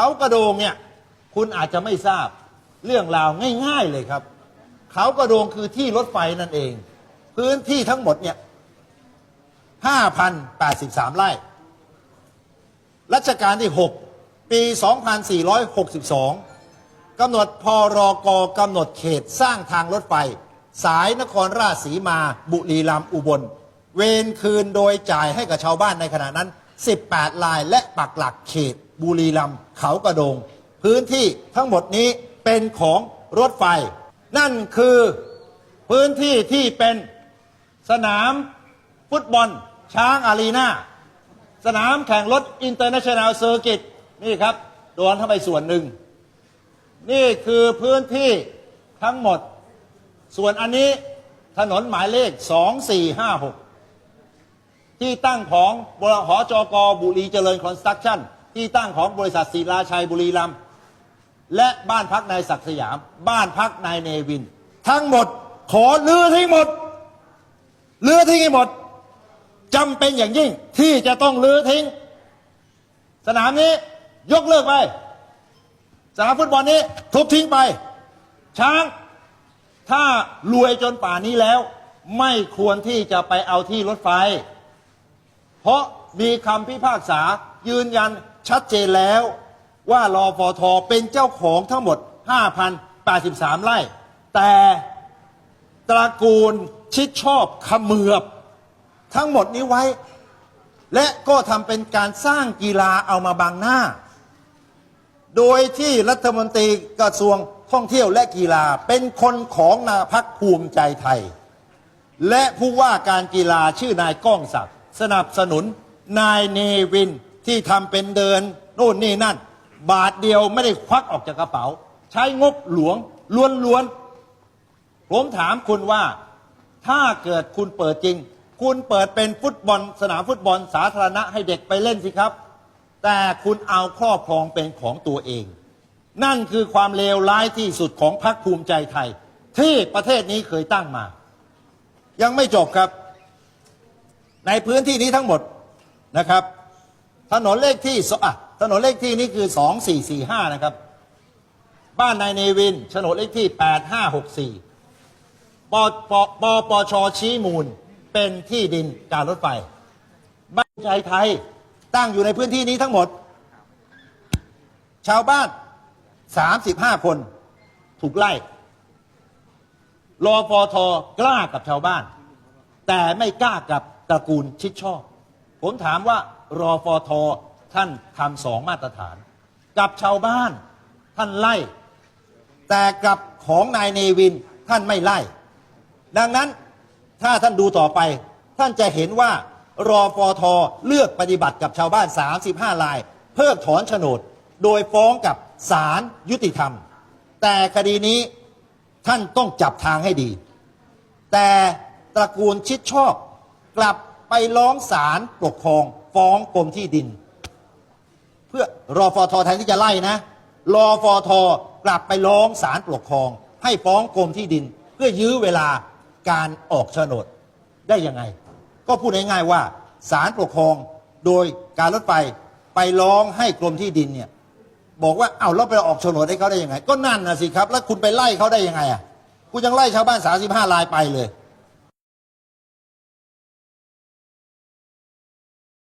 เขากระโดงเนี่ยคุณอาจจะไม่ทราบเรื่องราวง่าย ๆเลยครับ เขากระโดงคือที่รถไฟนั่นเอง พื้นที่ทั้งหมดเนี่ย5,083ไร่รัชกาลที่6ปี 2462 กำหนดพรกกำหนดเขตสร้างทางรถไฟ สายนครราชสีมา บุรีรัมย์อุบล เวรคืนโดยจ่ายให้กับชาวบ้านในขณะนั้น 18 ลายและปักหลักเขต บุรีรัมย์เขากระโดง พื้นที่ทั้งหมดนี้เป็นของรถไฟ นั่นคือพื้นที่ที่เป็นสนามฟุตบอลช้างอารีนาสนามแข่งรถอินเตอร์เนชั่นแนลเซอร์กิตนี่ครับโดนเข้าไปส่วนหนึ่ง นี่คือพื้นที่ทั้งหมด ส่วนอันนี้ถนนหมายเลข 2456 ที่ตั้งของบรหจกบุรีเจริญคอนสตรักชั่น ที่ตั้งของบริษัทศิลาชัยบุรีรัมย์และบ้านพักนายศักดิ์สยาม บ้านพักนายเนวิน ทั้งหมดขอลื้อทิ้งหมดลื้อทิ้งให้หมดจำเป็นอย่างยิ่งที่จะต้องลื้อทิ้ง สนามนี้ยกเลิกไป สนามฟุตบอลนี้ทุบทิ้งไป ช้าง ถ้ารวยจนป่านนี้แล้ว ไม่ควรที่จะไปเอาที่รถไฟ เพราะมีคำพิพากษายืนยัน ชัดเจนแล้วว่ารอฟอทเป็นเจ้าของทั้งหมด 5,083 ไร่ แต่ตระกูลชิดชอบขมือบ ทั้งหมดนี้ไว้ และก็ทำเป็นการสร้างกีฬาเอามาบังหน้า โดยที่รัฐมนตรีกระทรวงท่องเที่ยวและกีฬาเป็นคนของนาพักภูมิใจไทย และผู้ว่าการกีฬาชื่อนายก้องศักดิ์สนับสนุนนายเนวิน ที่ทำเป็นเดินโน่นนี่นั่น บาทเดียวไม่ได้ควักออกจากกระเป๋า ใช้งบหลวงล้วนๆผมถามคุณว่า ถ้าเกิดคุณเปิดจริง คุณเปิดเป็นฟุตบอล สนามฟุตบอลสาธารณะให้เด็กไปเล่นสิครับ แต่คุณเอาครอบครองเป็นของตัวเอง นั่นคือความเลวร้ายที่สุดของพรรคภูมิใจไทย ที่ประเทศนี้เคยตั้งมา ยังไม่จบครับ ในพื้นที่นี้ทั้งหมดนะครับ ถนนเลขที่สอะถนนเลขที่นี้คือ 2445 นะครับ บ้านนายเนวินโฉนดเลขที่ 8564ปปปปชชี้มูล เป็นที่ดินการรถไฟ บ้านใจไทยตั้งอยู่ในพื้นที่นี้ทั้งหมด ชาวบ้าน 35 คน ถูกไล่รอฟอทอกล้ากับชาวบ้าน แต่ไม่กล้ากับตระกูลชิดชอบ ผมถามว่า รอฟอทอท่านทำสองมาตรฐาน กับชาวบ้านท่านไล่ แต่กับของนายเนวินท่านไม่ไล่ ดังนั้นถ้าท่านดูต่อไป ท่านจะเห็นว่ารอฟอทอเลือกปฏิบัติกับชาวบ้าน 35 ลาย เพิกถอนโฉนด โดยฟ้องกับศาลยุติธรรม แต่คดีนี้ท่านต้องจับทางให้ดี แต่ตระกูลชิดชอบกลับไปร้องศาลปกครอง ฟ้องกรมที่ดิน เพื่อรอฟอทอแทนที่จะไล่นะรอฟอทอกลับไปร้องศาลปกครอง ให้ฟ้องกรมที่ดิน เพื่อยื้อเวลาการออกโฉนดได้ยังไง ก็พูดง่ายๆว่าศาลปกครองโดยการรถไฟไปร้องให้กรมที่ดินเนี่ยบอกว่าเอ้าเราไปออกโฉนดให้เขาได้ยังไง ก็นั่นนะสิครับ แล้วคุณไปไล่เขาได้ยังไงอะคุณยังไล่ชาวบ้าน35ลายไปเลย